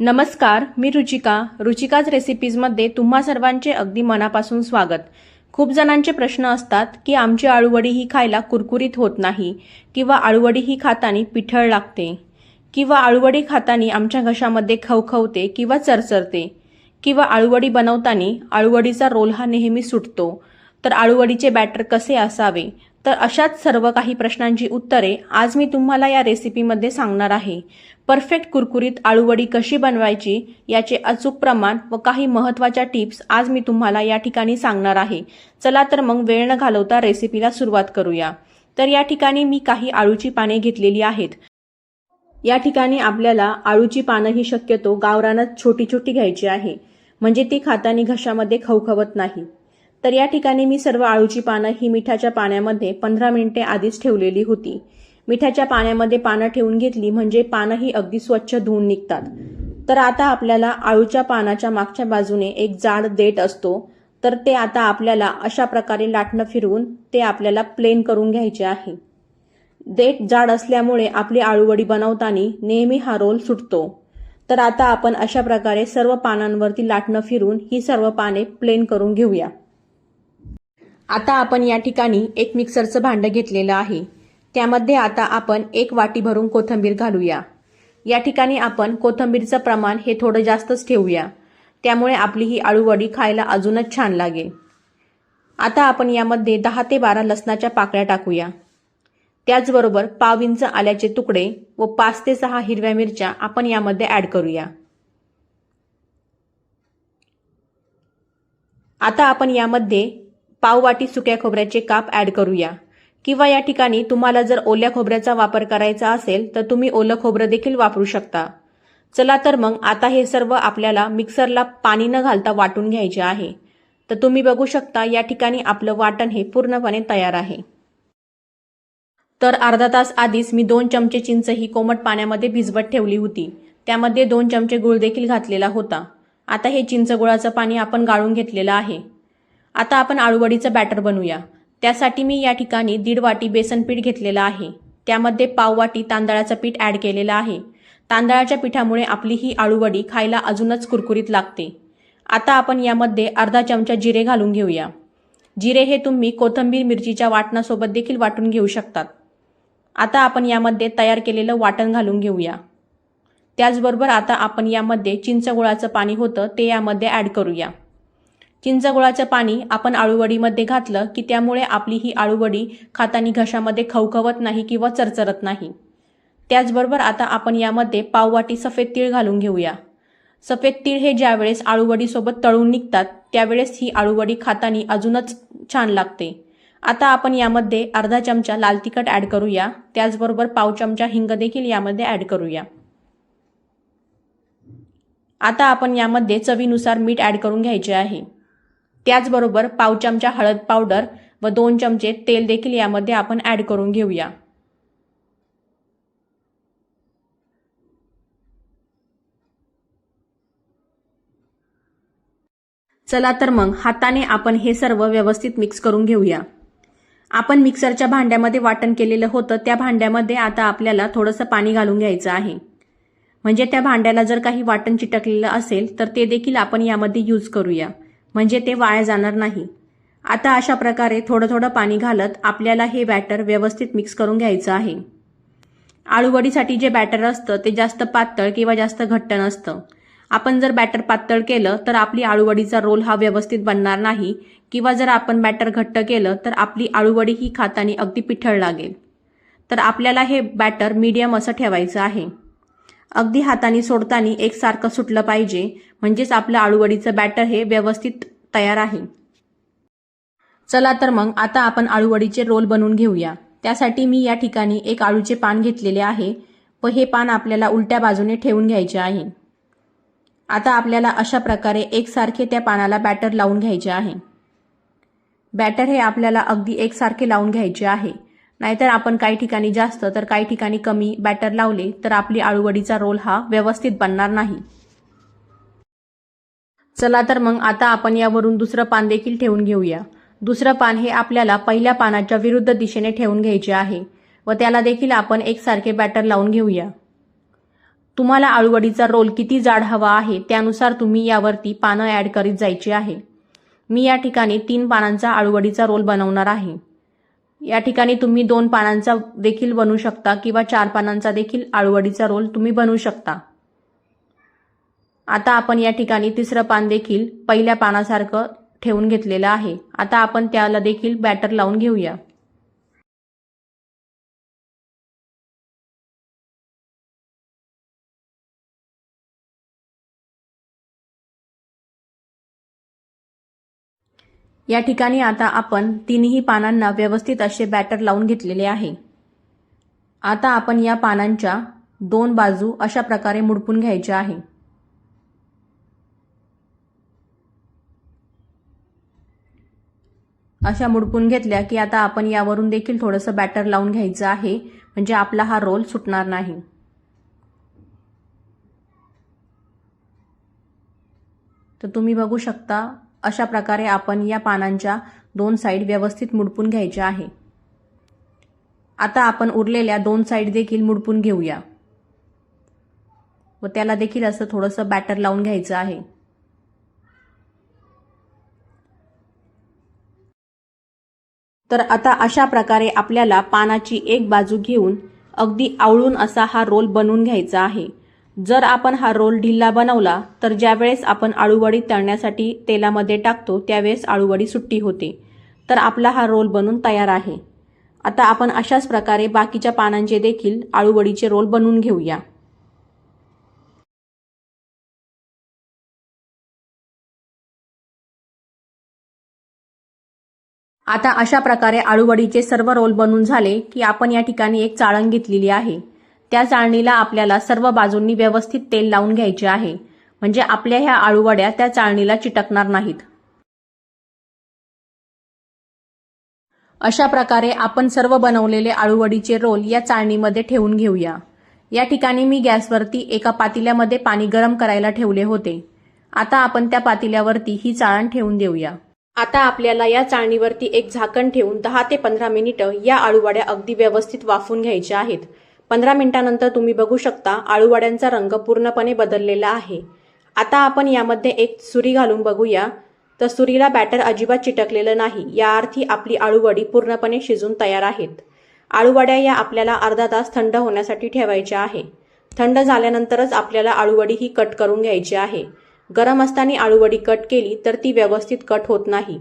नमस्कार मी रुचिका. रुचिकाज रेसिपीजमध्ये तुम्हा सर्वांचे अगदी मनापासून स्वागत. खूप जणांचे प्रश्न असतात की आमची आळूवडी ही खायला कुरकुरीत होत नाही किंवा आळूवडी ही खातानी पिठळ लागते किंवा आळूवडी खातानी आमच्या घशामध्ये खवखवते किंवा चरचरते किंवा आळूवडी बनवताना आळूवडीचा रोल हा नेहमी सुटतो. तर आळूवडीचे बॅटर कसे असावे? तर अशाच सर्व काही प्रश्नांची उत्तरे आज मी तुम्हाला या रेसिपीमध्ये सांगणार आहे. परफेक्ट कुरकुरीत आळूवडी कशी बनवायची याचे अचूक प्रमाण व काही महत्त्वाच्या टिप्स आज मी तुम्हाला या ठिकाणी सांगणार आहे. चला तर मग वेळ न घालवता रेसिपीला सुरुवात करूया. तर या ठिकाणी मी काही आळूची पाने घेतलेली आहेत. या ठिकाणी आपल्याला आळूची पानं ही शक्यतो गावरानच छोटी छोटी घ्यायची आहे. म्हणजे ती खातानी घशामध्ये खवखवत नाही. तर या ठिकाणी मी सर्व आळूची पानं ही मिठाच्या पाण्यामध्ये पंधरा मिनिटे आधीच ठेवलेली होती. मिठाच्या पाण्यामध्ये पानं ठेवून घेतली म्हणजे पानं ही अगदी स्वच्छ धुवून निघतात. तर आता आपल्याला आळूच्या पानाच्या मागच्या बाजूने एक जाड देठ असतो. तर ते आता आपल्याला अशा प्रकारे लाटणं फिरवून ते आपल्याला प्लेन करून घ्यायचे आहे. देठ जाड असल्यामुळे आपली आळूवडी बनवताना नेहमी हा रोल सुटतो. तर आता आपण अशा प्रकारे सर्व पानांवरती लाटणं फिरून ही सर्व पाने प्लेन करून घेऊया. आता आपण या ठिकाणी एक मिक्सरचं भांडं घेतलेलं आहे. त्यामध्ये आता आपण एक वाटी भरून कोथिंबीर घालूया. या ठिकाणी आपण कोथिंबीरचं प्रमाण हे थोडं जास्तच ठेवूया. त्यामुळे आपली ही आळूवडी खायला अजूनच छान लागेल. आता आपण यामध्ये दहा ते बारा लसणाच्या पाकळ्या टाकूया. त्याचबरोबर पाव इंच आल्याचे तुकडे व पाच ते सहा हिरव्या मिरच्या आपण यामध्ये ॲड करूया. आता आपण यामध्ये पाववाटी सुक्या खोबऱ्याचे काप ॲड करूया. किंवा या ठिकाणी तुम्हाला जर ओल्या खोबऱ्याचा वापर करायचा असेल तर तुम्ही ओलं खोबरं देखील वापरू शकता. चला तर मग आता हे सर्व आपल्याला मिक्सरला पाणी न घालता वाटून घ्यायचे आहे. तर तुम्ही बघू शकता या ठिकाणी आपलं वाटण हे पूर्णपणे तयार आहे. तर अर्धा तास आधीच मी दोन चमचे चिंच ही कोमट पाण्यामध्ये भिजवत ठेवली होती. त्यामध्ये दोन चमचे गुळ देखील घातलेला होता. आता हे चिंच गुळाचं पाणी आपण गाळून घेतलेलं आहे. आता आपण आळूवडीचं बॅटर बनवूया. त्यासाठी मी या ठिकाणी दीड वाटी बेसन पीठ घेतलेलं आहे. त्यामध्ये पाव वाटी तांदळाचं पीठ ॲड केलेलं आहे. तांदळाच्या पिठामुळे आपली ही आळूवडी खायला अजूनच कुरकुरीत लागते. आता आपण यामध्ये अर्धा चमचा जिरे घालून घेऊया. जिरे हे तुम्ही कोथिंबीर मिरचीच्या वाटणासोबत देखील वाटून घेऊ शकतात. आता आपण यामध्ये तयार केलेलं वाटण घालून घेऊया. त्याचबरोबर आता आपण यामध्ये चिंचगुळाचं पाणी होतं ते यामध्ये ॲड करूया. चिंचगुळाचं पाणी आपण आळूवडीमध्ये घातलं की त्यामुळे आपली ही आळूवडी खातानी घशामध्ये खवखवत नाही किंवा चरचरत नाही. त्याचबरोबर आता आपण यामध्ये पाववाटी सफेद तीळ घालून घेऊया. सफेद तीळ हे ज्यावेळेस आळूवडीसोबत तळून निघतात त्यावेळेस ही आळूवडी खातानी अजूनच छान लागते. आता आपण यामध्ये अर्धा चमचा लाल तिखट ॲड करूया. त्याचबरोबर पाव चमचा हिंग देखील यामध्ये ॲड करूया. आता आपण यामध्ये चवीनुसार मीठ ॲड करून घ्यायचे आहे. त्याचबरोबर पाव चमचा हळद पावडर व दोन चमचे तेल देखील यामध्ये आपण ॲड करून घेऊया. चला तर मग हाताने आपण हे सर्व व्यवस्थित मिक्स करून घेऊया. आपण मिक्सरच्या भांड्यामध्ये वाटण केलेलं होतं त्या भांड्यामध्ये आता आपल्याला थोडंसं पाणी घालून घ्यायचं आहे. म्हणजे त्या भांड्याला जर काही वाटण चिटकलेलं असेल तर ते देखील आपण यामध्ये यूज करूया. म्हणजे ते वाया जाणार नाही. आता अशा प्रकारे थोडं थोडं पाणी घालत आपल्याला हे बॅटर व्यवस्थित मिक्स करून घ्यायचं आहे. आळूवडीसाठी जे बॅटर असतं ते जास्त पातळ किंवा जास्त घट्ट नसतं. आपण जर बॅटर पातळ केलं तर आपली आळूवडीचा रोल हा व्यवस्थित बनणार नाही. किंवा जर आपण बॅटर घट्ट केलं तर आपली आळूवडी ही खातानी अगदी पिठळ लागेल. तर आपल्याला हे बॅटर मीडियम असं ठेवायचं आहे. अगदी हाताने सोडताना एकसारखं सुटलं पाहिजे. म्हणजेच आपलं आळूवडीचं बॅटर हे व्यवस्थित तयार आहे. चला तर मग आता आपण आळूवडीचे रोल बनवून घेऊया. त्यासाठी मी या ठिकाणी एक आळूचे पान घेतलेले आहे. व हे पान आपल्याला उलट्या बाजूने ठेवून घ्यायचे आहे. आता आपल्याला अशा प्रकारे एकसारखे त्या पानाला बॅटर लावून घ्यायचे आहे. बॅटर हे आपल्याला अगदी एकसारखे लावून घ्यायचे आहे. नाहीतर आपण काही ठिकाणी जास्त तर काही ठिकाणी कमी बॅटर लावले तर आपली आळूवडीचा रोल हा व्यवस्थित बनणार नाही. चला तर मग आता आपण यावरून दुसरं पान देखील ठेवून घेऊया. दुसरं पान हे आपल्याला पहिल्या पानाच्या विरुद्ध दिशेने ठेवून घ्यायचे आहे व त्याला देखील आपण एकसारखे बॅटर लावून घेऊया. तुम्हाला आळूवडीचा रोल किती जाड हवा आहे त्यानुसार तुम्ही यावरती पानं ॲड करीत जायची आहे. मी या ठिकाणी तीन पानांचा आळूवडीचा रोल बनवणार आहे. या ठिकाणी तुम्ही दोन पानांचा देखील बनवू शकता किंवा चार पानांचा देखील आळूवडीचा रोल तुम्ही बनवू शकता. आता आपण या ठिकाणी तिसरं पान देखील पहिल्या पानासारखं ठेवून घेतलेलं आहे. आता आपण त्याला देखील बॅटर लावून घेऊया. या ठिकाणी आता आपण तिन्ही पानांना व्यवस्थित असे बॅटर लावून घेतलेले आहे. आता आपण या पानांच्या दोन बाजू अशा प्रकारे मुडपून घ्यायच्या आहे. अशा मुडपून घेतल्या की आता आपण यावरून देखील थोडंसं बॅटर लावून घ्यायचं आहे म्हणजे आपला हा रोल सुटणार नाही. तर तुम्ही बघू शकता अशा प्रकारे आपण या पानांच्या दोन साईड व्यवस्थित मुडपून घ्यायच्या आहे. आता आपण उरलेल्या दोन साईड देखील मुडपून घेऊया. व त्याला देखील असं थोडंसं बॅटर लावून घ्यायचं आहे. तर आता अशा प्रकारे आपल्याला पानाची एक बाजू घेऊन अगदी आवळून असा हा रोल बनवून घ्यायचा आहे. जर आपण हा रोल ढिल्ला बनवला तर ज्यावेळेस आपण आळूवडी तळण्यासाठी तेलामध्ये टाकतो त्यावेळेस आळूवडी सुट्टी होते. तर आपला हा रोल बनून तयार आहे. आता आपण अशाच प्रकारे बाकीच्या पानांचे देखील आळूवडीचे रोल बनवून घेऊया. आता अशा प्रकारे आळूवडीचे सर्व रोल बनून झाले की आपण या ठिकाणी एक चाळण घेतलेली आहे. त्या चाळणीला आपल्याला सर्व बाजूंनी व्यवस्थित तेल लावून घ्यायचे आहे. म्हणजे आपल्या ह्या आळूवड्या त्या चाळणीला चिटकणार नाहीत. अशा प्रकारे आपण सर्व बनवलेले आळूवडीचे रोल या चाळणीमध्ये ठेवून घेऊया. या ठिकाणी मी गॅसवरती एका पातिल्यामध्ये पाणी गरम करायला ठेवले होते. आता आपण त्या पातिल्यावरती ही चाळण ठेवून देऊया. आता आपल्याला या चाळणीवरती एक झाकण ठेवून दहा ते पंधरा मिनिटं या आळूवड्या अगदी व्यवस्थित वाफून घ्यायच्या आहेत. पंधरा मिनिटानंतर तुम्ही बघू शकता आळूवड्यांचा रंग पूर्णपणे बदललेला आहे. आता आपण यामध्ये एक सुरी घालून बघूया. तर सुरीला बॅटर अजिबात चिटकलेलं नाही. या अर्थी आपली आळूवडी पूर्णपणे शिजून तयार आहेत. आळूवड्या या आपल्याला अर्धा तास थंड होण्यासाठी ठेवायच्या आहे. थंड झाल्यानंतरच आपल्याला आळूवडी ही कट करून घ्यायची आहे. गरम असताना आळूवडी कट केली तर ती व्यवस्थित कट होत नाही.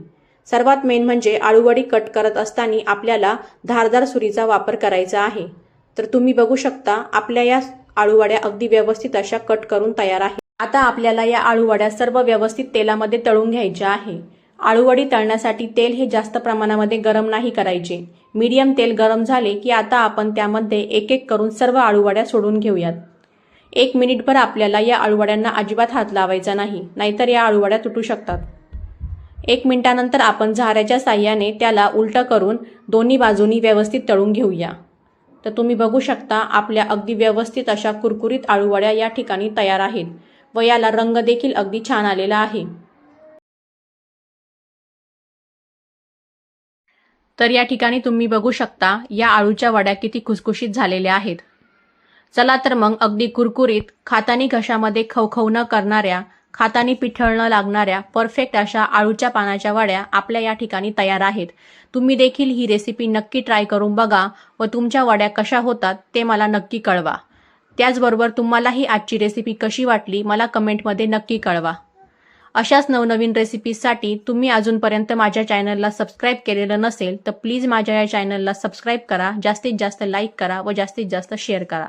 सर्वात मेन म्हणजे आळूवडी कट करत असताना आपल्याला धारदार सुरीचा वापर करायचा आहे. तर तुम्ही बघू शकता आपल्या या आळूवड्या अगदी व्यवस्थित अशा कट करून तयार आहे आता आपल्याला या आळूवड्या सर्व व्यवस्थित तेलामध्ये तळून घ्यायच्या आहे. आळूवडी तळण्यासाठी तेल हे जास्त प्रमाणामध्ये गरम नाही करायचे. मीडियम तेल गरम झाले की आता आपण त्यामध्ये एक एक करून सर्व आळूवड्या सोडून घेऊयात. एक मिनिटभर आपल्याला या आळूवड्यांना अजिबात हात लावायचा नाही नाहीतर या आळूवड्या तुटू शकतात. एक मिनिटानंतर आपण झाऱ्याच्या साह्याने त्याला उलटं करून दोन्ही बाजूनी व्यवस्थित तळून घेऊया. तर तुम्ही बघू शकता आपल्या अगदी व्यवस्थित अशा कुरकुरीत आळूवड्या या ठिकाणी तयार आहेत व याला रंग देखील अगदी छान आलेला आहे. तर या ठिकाणी तुम्ही बघू शकता या आळूच्या वड्या किती खुसखुशीत झालेल्या आहेत. चला तर मग अगदी कुरकुरीत खातानी घशामध्ये खवखव न करणाऱ्या खातानी पिठळ न लागणाऱ्या परफेक्ट अशा आळूच्या पानाच्या वड्या आपल्या या ठिकाणी तयार आहेत. तुम्ही देखील ही रेसिपी नक्की ट्राय करून बघा व तुमच्या वड्या कशा होतात ते मला नक्की कळवा. त्याचबरोबर तुम्हालाही आजची रेसिपी कशी वाटली मला कमेंटमध्ये नक्की कळवा. अशाच नवनवीन रेसिपीजसाठी तुम्ही अजूनपर्यंत माझ्या चॅनलला सबस्क्राईब केलेलं नसेल तर प्लीज माझ्या या चॅनलला सबस्क्राईब करा जास्तीत जास्त लाईक करा व जास्तीत जास्त शेअर करा.